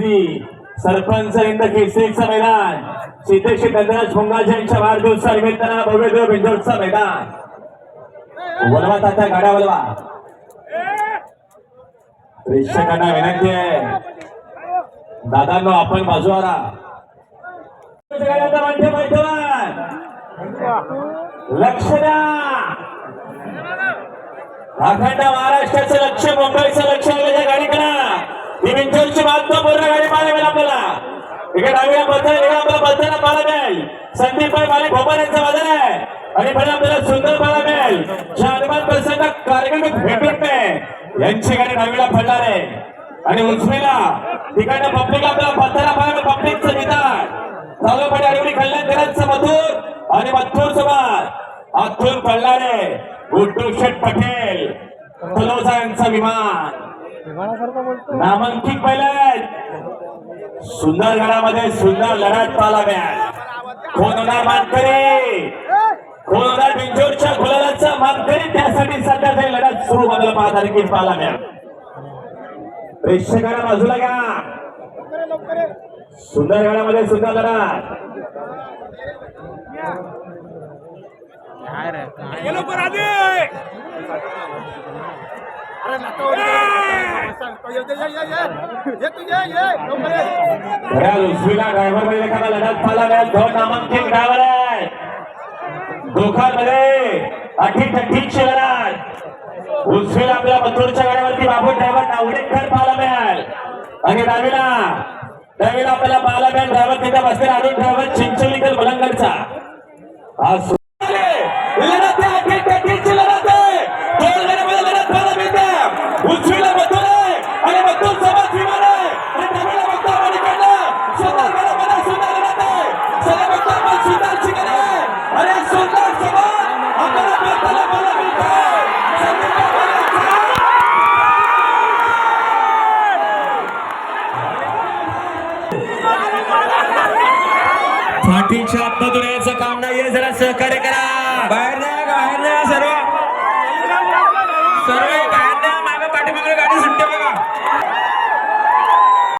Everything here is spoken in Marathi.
श्री सरपंच इंद केसरीचं मैदान. सिद्धेशी गंधराज भोंगाज यांच्या वाढदिवसानिमित्तानं भव्य देव मैदान. वलवा तात्या गाड्या वलवा. प्रेक्षकांना विनंती आहे. दादांनो आपण बाजू आला लक्ष द्या. अखंड महाराष्ट्राचं लक्ष मुंबईचं लक्ष आलेल्या गाडीकडे ही विंचरची पूर्ण गाडी पाहायला मिळेल आपल्याला. इकडे डाव्या बद्दल इकडे आपल्याला बद्दल पाहायला मिळेल. संदीप भाई मालिक भोपाळ यांचा वादन आहे. आणि पुढे आपल्याला सुंदर पाहायला मिळेल. शालिमान हनुमान प्रसंग कारगिल भेटून नाही यांची गाडी डावीला पडणार आहे. आणि उजवीला तिकडनं पब्लिक आपल्याला पत्ताला पाहायला पब्लिकचं निदान. चालूपणे अडवणी आणि कल्याणकरांचं मथुर आणि मथुर सोबत आतून पडणारे गुड्डू शेठ पटेल. यांचा विमान. नामांकित पहिल्यात सुंदर गडामध्ये सुंदर लढत पाहायला मिळाल. कोण होणार मानकरी? कोण होणार बिंजोरच्या गुलालाचा मानकरी? त्यासाठी सध्या ते लढत सुरू बदल पाच तारखेत पाहायला मिळाल. प्रेक्षकांना बाजूला घ्या सुंदर गडामध्ये सुंदर आधी अरे उजवीला ड्रायव्हरमध्ये एखादा लढत दोन नामांकित ड्रायव्हर आहे उजवीला आपल्या मथुरच्या गाड्यावरती बाबू ड्रायव्हर नावडेकर पाहायला मिळाल आणि डावीला डावीला आपल्याला पाहायला मिळाल ड्रायव्हर तिथे बसलेला अरुण ड्रायव्हर चिंचोलीकर मलंगरचा हा पाठीच्या आतमधून यायचं काम नाहीये जरा सहकार्य करा. बाहेर